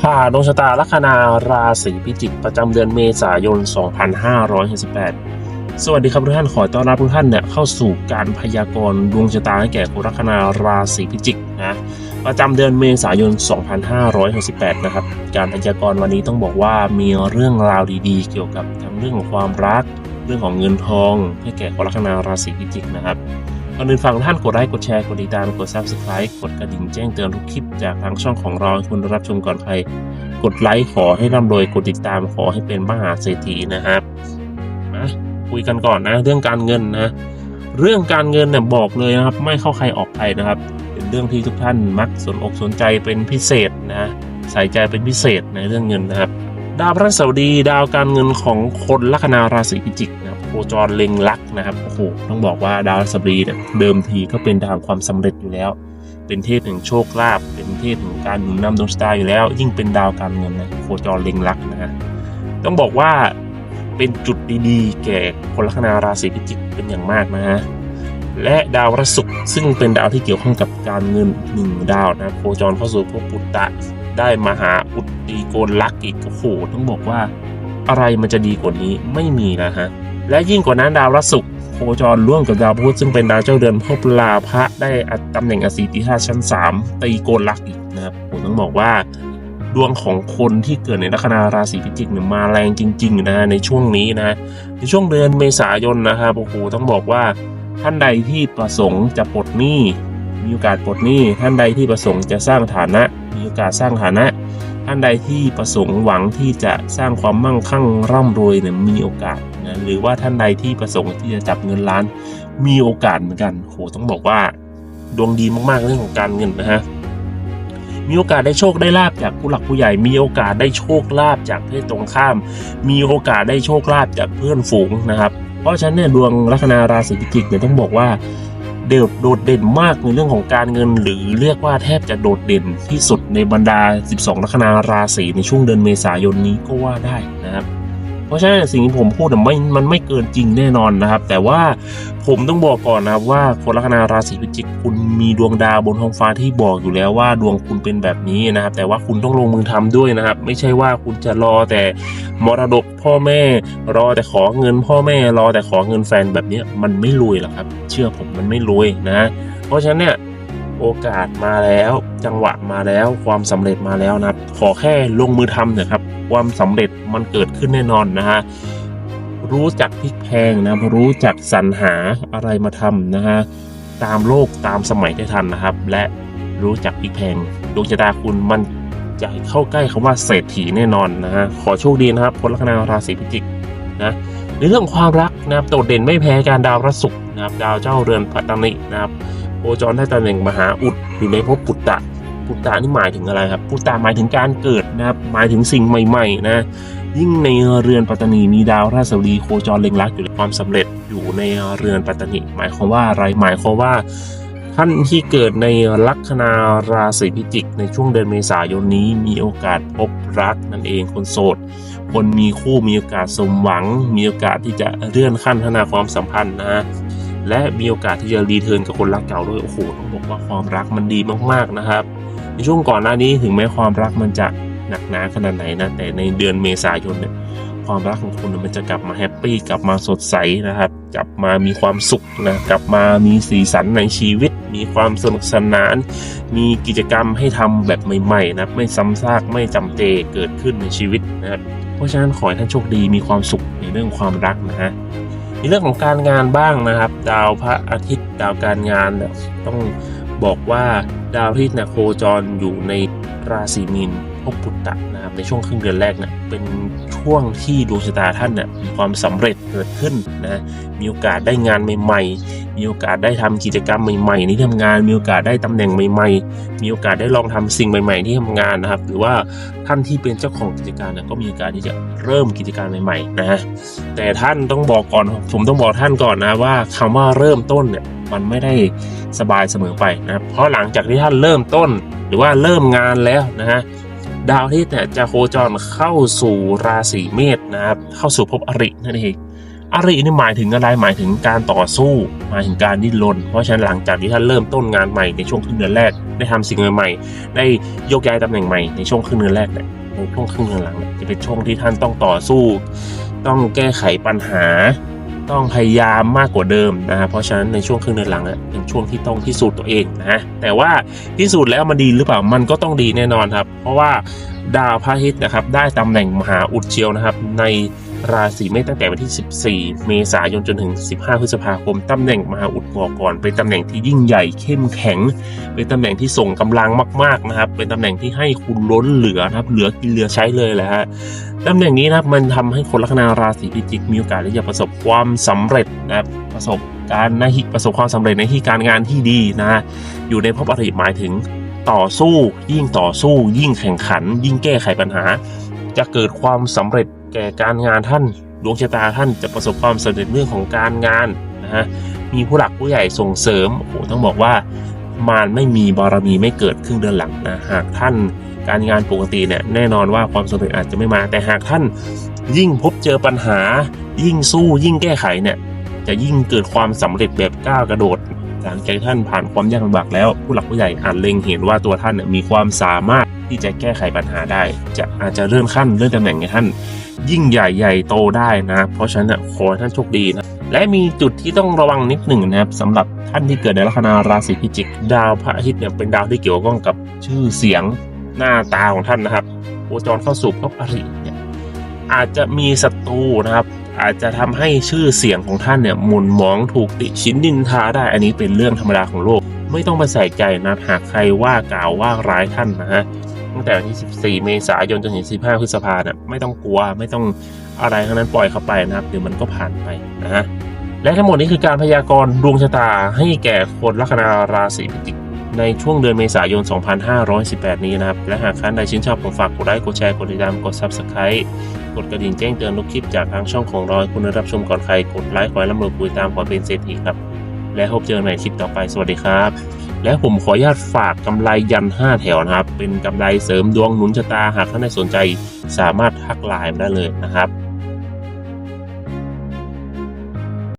ผ่าดวงชะตาลัคนาราศีพิจิกประจำเดือนเมษายน 2568สวัสดีครับทุกท่านขอต้อนรับทุกท่านเนี่ยเข้าสู่การพยากรณ์ดวงชะตาให้แก่คนลัคนาราศีพิจิกนะประจำเดือนเมษายน 2568 นะครับ การพยากรณ์วันนี้ต้องบอกว่ามีเรื่องราวดีๆ เกี่ยวกับทั้งเรื่องของความรัก เรื่องของเงินทอง ให้แก่คนลัคนาราศีพิจิกนะครับ ก่อนอื่นฟังท่านกดไลค์กดแชร์กดติดตามกด subscribe กดกระดิ่งแจ้งเตือนทุกคลิปจากทางช่องของเราคุณรับชมก่อนใคร กดไลค์ขอให้ร่ำรวยกดติดตามขอให้เป็นมหาเศรษฐีนะครับมาคุยกันก่อนนะ เรื่องการเงินนะ เรื่องการเงินเนี่ยบอกเลยนะครับ ไม่เข้าใครออกใครนะครับ เป็นเรื่องที่ทุกท่านมักสนอกสนใจเป็นพิเศษนะใส่ใจเป็นพิเศษในเรื่องเงินนะครับ ดาวพฤหัสดีดาวการเงินของคนลัคนาราศีพิจิก โคจรเล็งลักนะครับโอ้โหต้องบอกว่าดาวสบดีเนี่ยเดิมทีก็เป็นดาวความสำเร็จอยู่แล้ว เป็นเทพแห่งโชคลาภเป็นเทพแห่งการหนุนนำดวงชะตาอยู่แล้ว ยิ่งเป็นดาวการเงินนะโคจรเล็งลักนะฮะต้องบอกว่าเป็นจุดดีๆ แก่คนลัคนาราศีพิจิกเป็นอย่างมากนะฮะและดาวพฤหัสศุกร์ซึ่งเป็นดาวที่เกี่ยวข้องกับการเงินหนึ่งดาวนะโคจรเข้าสู่ภพปุตตะได้มาหาอุตตีโกนลักอีกโอ้โหต้องบอกว่าอะไรมันจะดีกว่านี้ไม่มีนะฮะ และยิ่งกว่านั้นดาวพฤหัศุกร์โคจรร่วมกับดาวพุธซึ่งเป็นดาวเจ้าเดือนภพลาภะได้ตำแหน่งอสีติธาชั้น 3 ตีโกนลักอีกนะครับผมต้องบอกว่าดวงของคนที่เกิดในลัคนาราศีพิจิกเนี่ยมาแรงจริงๆนะฮะในช่วงนี้นะในช่วงเดือนเมษายนนะครับโอ้โหต้องบอกว่าท่านใดที่ประสงค์จะปลดหนี้มีโอกาสปลดหนี้ท่านใดที่ประสงค์จะสร้างฐานะ มีโอกาสสร้างฐานะ ท่านใดที่ประสงค์หวังที่จะสร้างความมั่งคั่งร่ำรวยเนี่ยมีโอกาสนะหรือว่าท่านใดที่ประสงค์ที่จะจับเงินล้านมีโอกาสเหมือนกันโหต้องบอกว่าดวงดีมากๆเรื่องของการเงินนะฮะมีโอกาสได้โชคได้ลาบจากผู้หลักผู้ใหญ่ มีโอกาสได้โชคลาภจากเพศตรงข้าม มีโอกาสได้โชคลาภจากเพื่อนฝูงนะครับ เพราะฉะนั้นเนี่ยดวงลัคนาราศีพิจิกเนี่ยต้องบอกว่า เด่นโดดเด่นมากในเรื่องของการเงิน หรือเรียกว่าแทบจะโดดเด่นที่สุดในบรรดา 12 ลัคนาราศีในช่วงเดือนเมษายนนี้ก็ว่าได้นะครับ เพราะฉะนั้นสิ่งที่ผมพูดไม่มันไม่เกินจริงแน่นอนนะครับ แต่ว่าผมต้องบอกก่อนนะครับว่าคนลัคนาราศีพิจิกคุณมีดวงดาวบนท้องฟ้าที่บอกอยู่แล้วว่าดวงคุณเป็นแบบนี้นะครับ แต่ว่าคุณต้องลงมือทำด้วยนะครับ ไม่ใช่ว่าคุณจะรอแต่มรดกพ่อแม่ รอแต่ขอเงินพ่อแม่ รอแต่ขอเงินแฟนแบบนี้มันไม่รวยหรอกครับ เชื่อผมมันไม่รวยนะ เพราะฉะนั้นเนี่ย โอกาสมาแล้ว จังหวะมาแล้วความสำเร็จมาแล้วนะครับ ขอแค่ลงมือทำเถอะครับ ความสำเร็จมันเกิดขึ้นแน่นอนนะฮะรู้จักพลิกแพงนะรู้จักสรรหาอะไรมาทำนะฮะตามโลกตามสมัยได้ทันนะครับ และรู้จักพลิกแพงดวงชะตาคุณมันจะเข้าใกล้คำว่าเศรษฐีแน่นอนนะฮะขอโชคดีนะครับคนลัคนาราศีพิจิกนะในเรื่องความรักนะครับโดดเด่นไม่แพ้การดาวพระศุกร์นะครับ ดาวเจ้าเรือนปัตตานินะครับ โคจรได้ตำแหน่งมหาอุดอยู่ในภพปุตตะปุตตะนี่หมายถึงอะไรครับปุตตะหมายถึงการเกิดนะครับหมายถึงสิ่งใหม่ๆนะยิ่งในเรือนปัตตานีมีดาวราศดีโคจรเล็งลักอยู่ในความสำเร็จอยู่ในเรือนปัตตานีหมายความว่าอะไรหมายความว่าท่านที่เกิดในลัคนาราศีพิจิก ในช่วงเดือนเมษายนนี้มีโอกาสพบรักนั่นเองคนโสด คนมีคู่มีโอกาสสมหวัง มีโอกาสที่จะเลื่อนขั้นพัฒนาความสัมพันธ์นะ และมีโอกาสที่จะรีเทิร์นกับคนรักเก่าด้วยโอ้โหต้องบอกว่าความรักมันดีมากๆนะครับ ในช่วงก่อนหน้านี้ถึงแม้ความรักมันจะหนักหนาขนาดไหนนะแต่ในเดือนเมษายนเนี่ยความรักของคุณมันจะกลับมาแฮปปี้กลับมาสดใสนะครับกลับมามีความสุขนะกลับมามีสีสันในชีวิต มีความสนุกสนาน มีกิจกรรมให้ทำแบบใหม่ๆนะไม่ซ้ำซากไม่จำเจเกิดขึ้นในชีวิตนะครับเพราะฉะนั้นขอให้ท่านโชคดีมีความสุขในเรื่องความรักนะฮะ ในเรื่องของการงานบ้างนะครับ ดาวพระอาทิตย์ ดาวการงานเนี่ยต้องบอกว่าดาวอาทิตย์เนี่ยโคจรอยู่ในราศีมีน ภพปุตตะนะครับในช่วงครึ่งเดือนแรกเนี่ยเป็นช่วงที่ดวงชะตาท่านเนี่ยมีความสำเร็จเกิดขึ้นนะมีโอกาสได้งานใหม่ๆ มีโอกาสได้ทำกิจกรรมใหม่ๆในที่ทำงาน มีโอกาสได้ตำแหน่งใหม่ ๆ มีโอกาสได้ลองทำสิ่งใหม่ ๆ ที่ทำงานนะครับ หรือว่าท่านที่เป็นเจ้าของกิจการเนี่ยก็มีโอกาสที่จะเริ่มกิจการใหม่ๆนะแต่ท่านต้องบอกก่อนผมต้องบอกท่านก่อนนะว่าคำว่าเริ่มต้นเนี่ยมันไม่ได้สบายเสมอไปนะครับเพราะหลังจากที่ท่านเริ่มต้น หรือว่าเริ่มงานแล้วนะฮะ ดาวอาที่เนี่ยจะโคจรเข้าสู่ราศีเมษนะครับ เข้าสู่ภพอรินั่นเองอรินี่หมายถึงอะไรหมายถึงการต่อสู้หมายถึงการดิ้นรนเพราะฉะนั้นหลังจากที่ท่านเริ่มต้นงานใหม่ในช่วงครึ่งเดือนแรกได้ทำสิ่งใหม่ๆได้โยกย้ายตำแหน่งใหม่ในช่วงครึ่งเดือนแรกเนี่ยในช่วงครึ่งเดือนหลังจะเป็นช่วงที่ท่านต้องต่อสู้ ต้องแก้ไขปัญหา ต้องพยายามมากกว่าเดิมนะฮะเพราะฉะนั้นในช่วงครึ่งเดือนหลังเนี่เป็นช่วงที่ต้องพิสูจน์ตัวเองนะฮะแต่ว่าพิสูจน์แล้วมันดีหรือเปล่ามันก็ต้องดีแน่นอนครับ เพราะว่าดาวพระอาทิตย์นะครับได้ตำแหน่งมหาอุดเชียวนะครับใน ราศีเมษตั้งแต่วันที่ 14 เมษายนจนถึง 15 พฤษภาคม ตำแหน่งมหาอุดบอกก่อน เป็นตำแหน่งที่ยิ่งใหญ่เข้มแข็ง เป็นตำแหน่งที่ส่งกำลังมาก ๆนะครับ เป็นตำแหน่งที่ให้คุณล้นเหลือนะครับ เหลือกินเหลือใช้เลยแหละฮะตำแหน่งนี้นะครับมันทำให้คนลัคนาราศีพิจิกมีโอกาสที่จะประสบความสำเร็จนะครับประสบการณ์ในประสบความสำเร็จในที่การงานที่ดีนะอยู่ในภพอริหมายถึงต่อสู้ ยิ่งต่อสู้ ยิ่งแข่งขัน ยิ่งแก้ไขปัญหา จะเกิดความสำเร็จ แก่การงานท่านดวงชะตาท่านจะประสบความสำเร็จเรื่องของการงานนะฮะมีผู้หลักผู้ใหญ่ส่งเสริมโอ้โหต้องบอกว่ามารไม่มีบารมีไม่เกิดครึ่งเดือนหลังนะหากท่านการงานปกติเนี่ยแน่นอนว่าความสำเร็จอาจจะไม่มา แต่หากท่านยิ่งพบเจอปัญหา ยิ่งสู้ยิ่งแก้ไขเนี่ยจะยิ่งเกิดความสำเร็จแบบก้าวกระโดด หลังจากที่ท่านผ่านความยากลำบากแล้ว ผู้หลักผู้ใหญ่อาจเล็งเห็นว่าตัวท่านมีความสามารถที่จะแก้ไขปัญหาได้ จะอาจจะเลื่อนขั้นเลื่อนตำแหน่งให้ท่าน ยิ่งใหญ่ใหญ่โตได้นะ เพราะฉะนั้นขอให้ท่านโชคดีนะและมีจุดที่ต้องระวังนิดหนึ่งนะครับสำหรับท่านที่เกิดในลัคนาราศีพิจิก ดาวพระอาทิตย์เนี่ยเป็นดาวที่เกี่ยวข้องกับชื่อเสียงหน้าตาของท่านนะครับโคจรเข้าสู่ภพอริเนี่ยอาจจะมีศัตรูนะครับ อาจจะทำให้ชื่อเสียงของท่านเนี่ยหมุนหมองถูกติชินดินทาได้อันนี้เป็นเรื่องธรรมดาของโลก ไม่ต้องไปใส่ใจนะหากใครว่ากล่าวว่าร้ายท่านนะฮะตั้งแต่วันที่ 14 เมษายนจนถึง 15 พฤษภาเนี่ยไม่ต้องกลัวไม่ต้องอะไรทั้งนั้นปล่อยเข้าไปนะครับเดี๋ยวมันก็ผ่านไปนะฮะและทั้งหมดนี้คือการพยากรณ์ดวงชะตาให้แก่คนลัคนาราศีพิจิก ในช่วงเดือนเมษายน 2518 นี้นะครับ และหากท่านใดชื่นชอบผมฝากกดไลค์ กดแชร์ กดติดตาม กด Subscribe กดกระดิ่งแจ้งเตือนทุกคลิปจากทางช่องของเราคุณได้รับชมก่อนใคร กดไลค์ขอให้ร่ำรวยคุยตามขอเป็นเศรษฐีครับ และพบเจอกันคลิปต่อไป สวัสดีครับ และผมขออนุญาตฝากกำไรยัน 5 แถวนะครับ เป็นกำไรเสริมดวงหนุนชะตา หากท่านใดสนใจ สามารถทักไลน์มาได้เลยนะครับ